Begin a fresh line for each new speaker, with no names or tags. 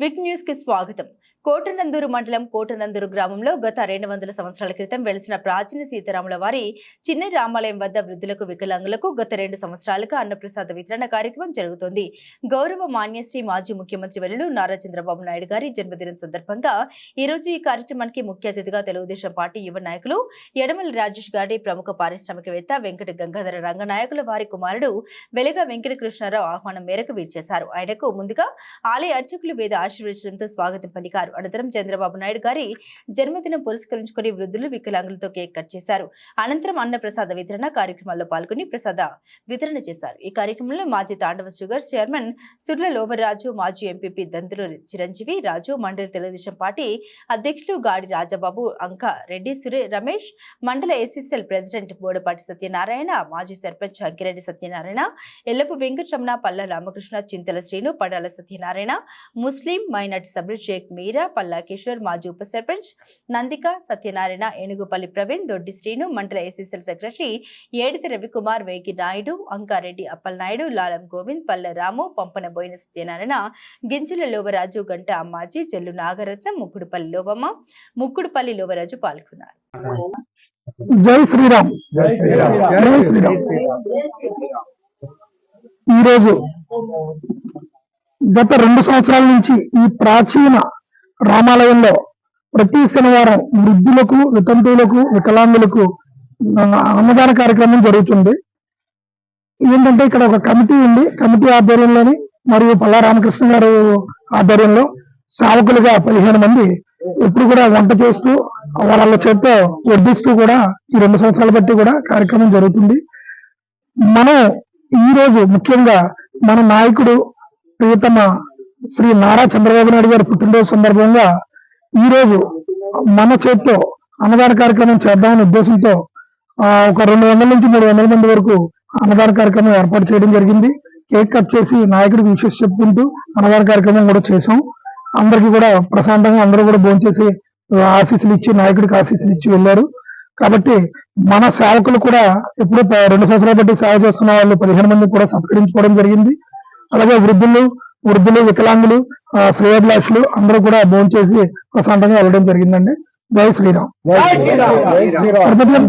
Wig న్యూస్కి స్వాగతం. కోటనందూరు మండలం కోటనందూరు గ్రామంలో గత రెండు వందల సంవత్సరాల క్రితం వెలిసిన ప్రాచీన సీతారాముల వారి చిన్న రామాలయం వద్ద వృద్ధులకు వికలాంగులకు గత రెండు సంవత్సరాలుగా అన్నప్రసాద వితరణ కార్యక్రమం జరుగుతోంది. గౌరవ మాన్యశ్రీ మాజీ ముఖ్యమంత్రి వెల్లు నారా చంద్రబాబు నాయుడు గారి జన్మదినం సందర్భంగా ఈ రోజు ఈ కార్యక్రమానికి ముఖ్య అతిథిగా తెలుగుదేశం పార్టీ యువ నాయకులు యడమల రాజేష్ గారి ప్రముఖ పారిశ్రామికవేత్త వెంకట గంగాధర రంగనాయకుల వారి కుమారుడు వెలగ వెంకట కృష్ణారావు ఆహ్వానం మేరకు వీల్చేశారు ఆయనకు ముందుగా ఆలయ అర్చకులు వేద ఆశీర్వచనంతో స్వాగతం పలికారు. అనంతరం చంద్రబాబు నాయుడు గారి జన్మదినం పురస్కరించుకుని వృద్ధులు వికలాంగులతో కేక్ కట్ చేశారు. అనంతరం అన్న ప్రసాద వితరణ కార్యక్రమాల్లో పాల్గొని ప్రసాద వితరణ చేశారు. ఈ కార్యక్రమంలో మాజీ తాండవ షుగర్ చైర్మన్ సుర్ల లోవరాజు మాజీ ఎంపీపీ దంతులు చిరంజీవి రాజు మండలి తెలుగుదేశం పార్టీ అధ్యక్షులు గాడి రాజబాబు అంక రెడ్డి సురే రమేష్ మండల ఎస్ఎస్ఎల్ ప్రెసిడెంట్ బోడపాటి సత్యనారాయణ మాజీ సర్పంచ్ అంకిరెడ్డి సత్యనారాయణ ఎల్లపు వెంకటరమణ పల్ల రామకృష్ణ చింతల శ్రీను పడాల సత్యనారాయణ ముస్లిం మైనార్టీ సభ్యులు షేక్ మీరా పల్లా కిషోర్ మాజీ ఉప సర్పంచ్ నందిక సత్యనారాయణ ఏనుగుపల్లి ప్రవీణ్ దొడ్డి శ్రీను మండల ఎస్ఎస్ఎల్ సెక్రటరీ ఏడితి రవికుమార్ వేగి నాయుడు అంకారెడ్డి అప్పలనాయుడు లాలం గోవింద్ పల్ల రాము పంపన బోయిన సత్యనారాయణ గింజల లోవరాజు గంట అమ్మాజీ చెల్లు నాగరత్నం ముక్కుడుపల్లి లోబమ్మ ముక్కుడుపల్లి లోవరాజు పాల్గొన్నారు.
జై శ్రీరామ్.
జై శ్రీరామ్.
జై శ్రీరామ్. ఈరోజు గత రెండు సంవత్సరాల నుంచి ఈ ప్రాచీన రామాలయంలో ప్రతి శనివారం వృద్ధులకు వితంతువులకు వికలాంగులకు అన్నదాన కార్యక్రమం జరుగుతుంది. ఏంటంటే ఇక్కడ ఒక కమిటీ ఉంది. కమిటీ ఆధ్వర్యంలోని మరియు పల్లా రామకృష్ణ గారు ఆధ్వర్యంలో సావకులుగా పదిహేను మంది ఎప్పుడు కూడా వంట చేస్తూ వాళ్ళ చేత వడ్డిస్తూ కూడా ఈ రెండు సంవత్సరాలు బట్టి కూడా కార్యక్రమం జరుగుతుంది. మనం ఈ రోజు ముఖ్యంగా మన నాయకుడు ప్రియతమ శ్రీ నారా చంద్రబాబు నాయుడు గారి పుట్టినరోజు సందర్భంగా ఈ రోజు మన చేత్తో అన్నదాన కార్యక్రమం చేద్దామనే ఉద్దేశంతో ఒక రెండు వందల నుంచి మూడు వందల మంది వరకు అన్నదాన కార్యక్రమం ఏర్పాటు చేయడం జరిగింది. కేక్ కట్ చేసి నాయకుడికి విషెస్ చెప్పుకుంటూ అన్నదాన కార్యక్రమం కూడా చేసాం అందరికీ కూడా ప్రశాంతంగా అందరూ కూడా భోంచేసి ఆశీస్సులు ఇచ్చి నాయకుడికి ఆశీస్సులు ఇచ్చి వెళ్ళారు. కాబట్టి మన సేవకులు కూడా ఎప్పుడు రెండు సంవత్సరాల బట్టి సేవ చేస్తున్న వాళ్ళు పదిహేను మంది కూడా సత్కరించుకోవడం జరిగింది. అలాగే వృద్ధులు వృద్ధులు వికలాంగులు ఆ, శ్రేయోభిలాషులు అందరూ కూడా భోంచేసి ప్రశాంతంగా వెళ్ళడం జరిగిందండి. జై శ్రీరామ్.